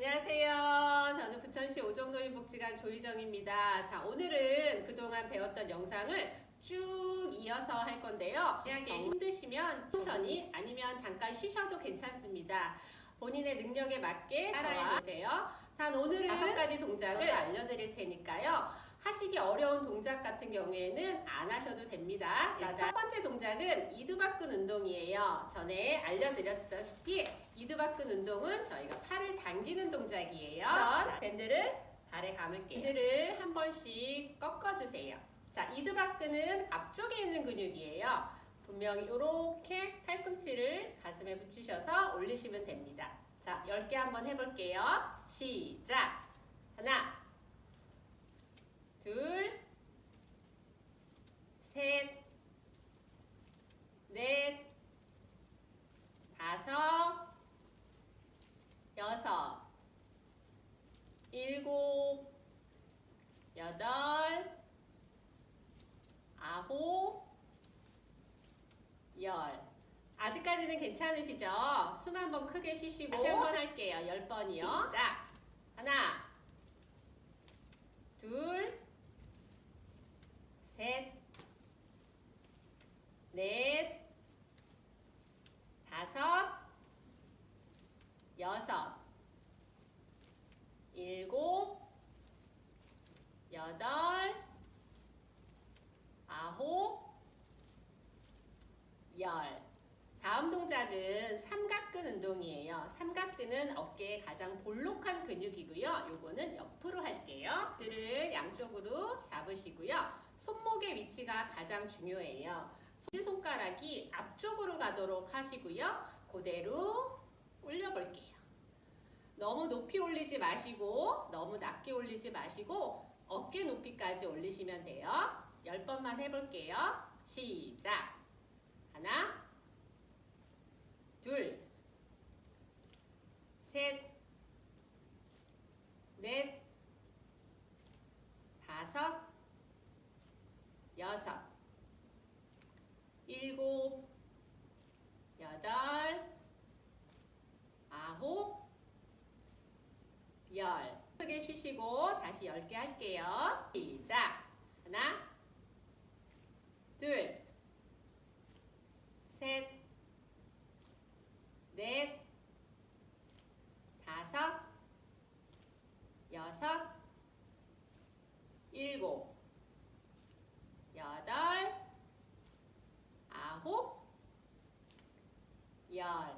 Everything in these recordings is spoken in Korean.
안녕하세요. 저는 부천시 오정노인복지관 조희정입니다. 자, 오늘은 그동안 배웠던 영상을 쭉 이어서 할 건데요. 만약에 힘드시면 천천히 아니면 잠깐 쉬셔도 괜찮습니다. 본인의 능력에 맞게 따라해 보세요. 단 오늘은 다섯 가지 동작을 알려드릴 테니까요. 하시기 어려운 동작 같은 경우에는 안 하셔도 됩니다. 자, 첫 번째 동작은 이두박근 운동이에요. 전에 알려드렸다시피 이두박근 운동은 저희가 팔을 당기는 동작이에요. 자, 밴드를 발에 감을게요. 밴드를 한 번씩 꺾어주세요. 자, 이두박근은 앞쪽에 있는 근육이에요. 분명히 이렇게 팔꿈치를 가슴에 붙이셔서 올리시면 됩니다. 자, 10개 한번 해볼게요. 시작! 하나, 둘, 셋, 넷, 다섯, 여섯, 일곱, 여덟, 아홉, 열. 아직까지는 괜찮으시죠? 숨 한번 크게 쉬시고 다시 한번 할게요. 열 번이요. 자, 하나, 둘, 셋, 넷, 다섯, 여섯, 일곱, 여덟, 아홉, 열. 다음 동작은 삼각근 운동이에요. 삼각근은 어깨의 가장 볼록한 근육이고요. 요거는 옆으로 할게요. 들을 양쪽으로 잡으시고요. 손목의 위치가 가장 중요해요. 손가락이 앞쪽으로 가도록 하시고요. 그대로 올려볼게요. 너무 높이 올리지 마시고 너무 낮게 올리지 마시고 어깨 높이까지 올리시면 돼요. 10번만 해볼게요. 시작. 하나, 둘, 셋, 넷, 다섯, 여섯, 일곱, 여덟, 아홉, 열. 크게 쉬시고 다시 열 개 할게요. 시작. 하나, 둘, 셋, 넷, 다섯, 여섯, 일곱, 여덟, 아홉, 열.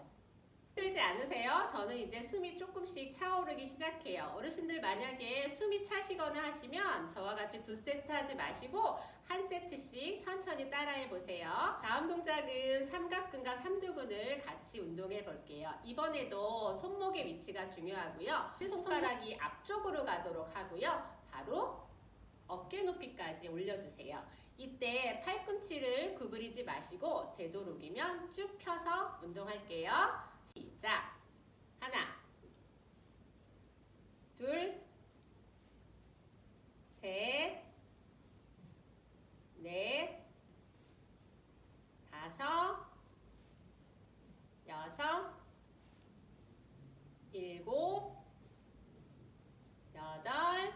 힘들지 않으세요? 저는 이제 숨이 조금씩 차오르기 시작해요. 어르신들 만약에 숨이 차시거나 하시면 저와 같이 두 세트 하지 마시고 한 세트씩 천천히 따라해 보세요. 다음 동작은 삼각근과 삼두근을 같이 운동해 볼게요. 이번에도 손목의 위치가 중요하고요. 손가락이 앞쪽으로 가도록 하고요. 바로 어깨 높이까지 올려주세요. 이때 팔꿈치를 구부리지 마시고 되도록이면 쭉 펴서 운동할게요. 시작. 하나, 둘, 셋, 넷, 다섯, 여섯, 일곱, 여덟,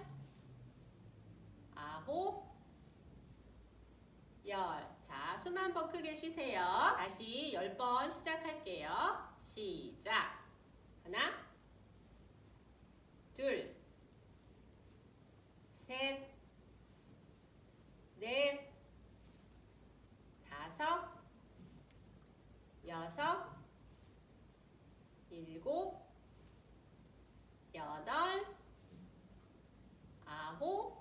아홉, 열. 자, 숨 한 번 크게 쉬세요. 다시 열 번 시작할게요. 시작. 하나, 둘, 셋, 넷, 다섯, 여섯, 일곱, 여덟, 아홉,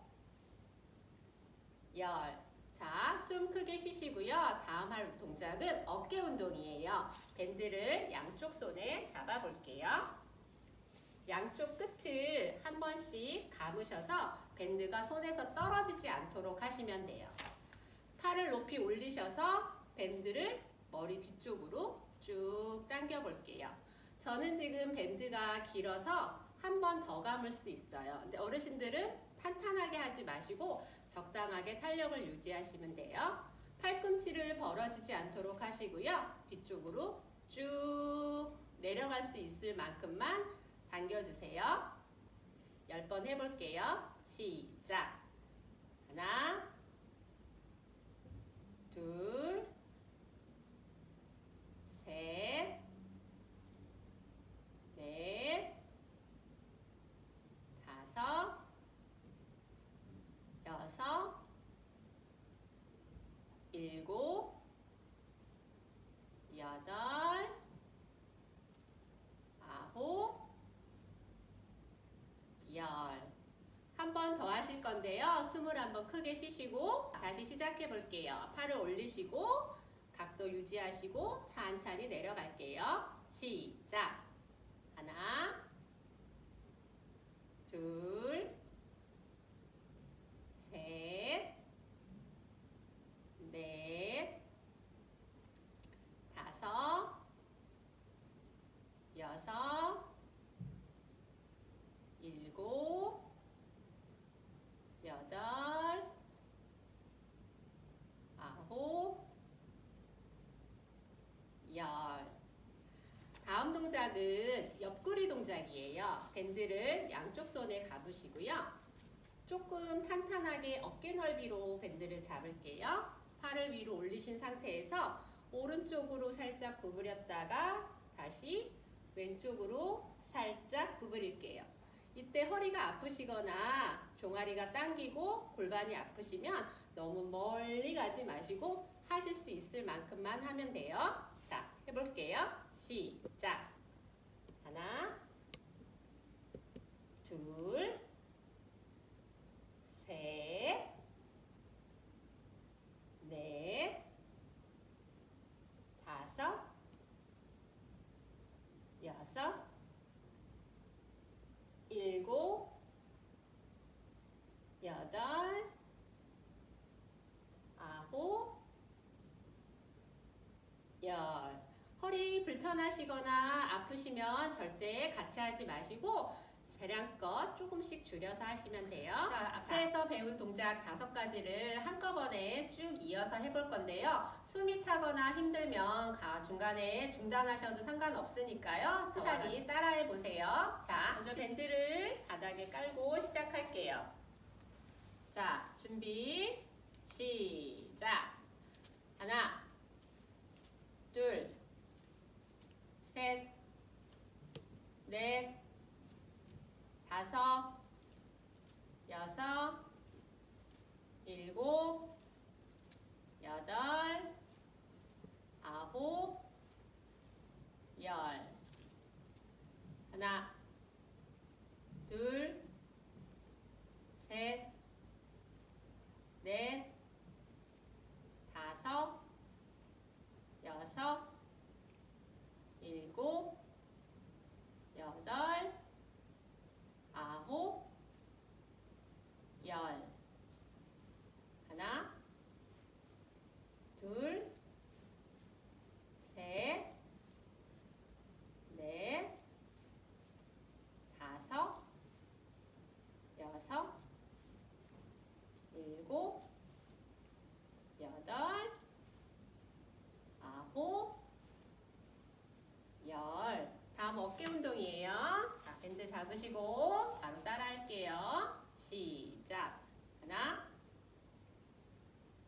열. 자, 숨 크게 쉬시고요. 다음 할 동작은 어깨 운동이에요. 밴드를 양쪽 손에 잡아 볼게요. 양쪽 끝을 한 번씩 감으셔서 밴드가 손에서 떨어지지 않도록 하시면 돼요. 팔을 높이 올리셔서 밴드를 머리 뒤쪽으로 쭉 당겨 볼게요. 저는 지금 밴드가 길어서 한 번 더 감을 수 있어요. 근데 어르신들은 탄탄하게 하지 마시고 적당하게 탄력을 유지하시면 돼요. 팔꿈치를 벌어지지 않도록 하시고요. 뒤쪽으로 쭉 내려갈 수 있을 만큼만 당겨주세요. 열번 해볼게요. 시작. 하나, 둘, 셋, 넷, 다섯, 여섯, 일곱, 여덟, 아홉, 열. 한 번 더 하실 건데요. 숨을 한번 크게 쉬시고 다시 시작해 볼게요. 팔을 올리시고 각도 유지하시고 천천히 내려갈게요. 시작. 하나, 둘, 셋, 넷, 다섯, 여섯, 일곱, 여덟, 아홉, 열. 다음 동작은 옆구리 동작이에요. 밴드를 양쪽 손에 감으시고요. 조금 탄탄하게 어깨 넓이로 밴드를 잡을게요. 팔을 위로 올리신 상태에서 오른쪽으로 살짝 구부렸다가 다시 왼쪽으로 살짝 구부릴게요. 이때 허리가 아프시거나 종아리가 당기고 골반이 아프시면 너무 멀리 가지 마시고 하실 수 있을 만큼만 하면 돼요. 자, 해볼게요. 시작. 하나, 둘, 셋, 넷, 다섯, 여섯, 일곱, 여덟, 아홉, 열. 허리 불편하시거나 아프시면 절대 같이 하지 마시고 재량껏 조금씩 줄여서 하시면 돼요. 자, 앞에서 배운 동작 다섯 가지를 한꺼번에 쭉 이어서 해볼 건데요. 숨이 차거나 힘들면 가 중간에 중단하셔도 상관없으니까요. 천천히 따라해 보세요. 자, 먼저 밴드를 바닥에 깔고 시작할게요. 자, 준비, 시작. 하나, 둘, 셋, 넷, 다섯, 여섯, 일곱, 여덟, 아홉, 열. 하나, 둘, 셋, 넷, 다섯, 여섯, 일곱, 여덟, 아홉, 열. 하나, 둘, 셋, 넷, 다섯, 여섯, 일곱, 여덟, 아홉, 열. 다음 어깨 운동이에요. 자, 밴드 잡으시고 바로 따라 할게요. 시작. 하나,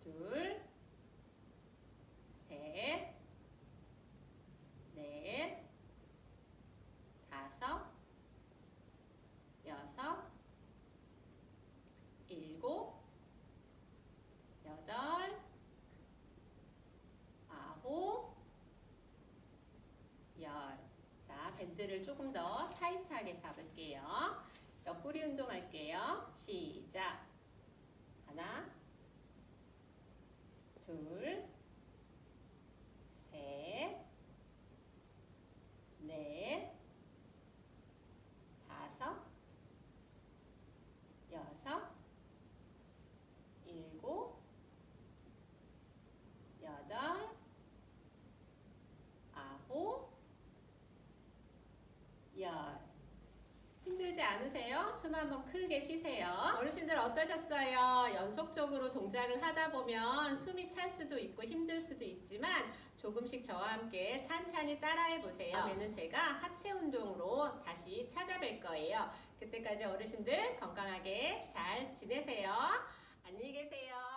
둘, 셋, 넷, 다섯, 여섯, 일곱, 여덟, 아홉, 열. 자, 밴드를 조금 더 타이트하게 잡을게요. 옆구리 운동 할게요. 시작. 하나, 둘, 셋, 넷, 다섯, 여섯, 일곱, 여덟, 아홉, 열. 힘들지 않으세요? 숨 한번 크게 쉬세요. 어르신들 어떠셨어요? 연속적으로 동작을 하다 보면 숨이 찰 수도 있고 힘들 수도 있지만 조금씩 저와 함께 찬찬히 따라해 보세요. 다음에는 제가 하체 운동으로 다시 찾아뵐 거예요. 그때까지 어르신들 건강하게 잘 지내세요. 안녕히 계세요.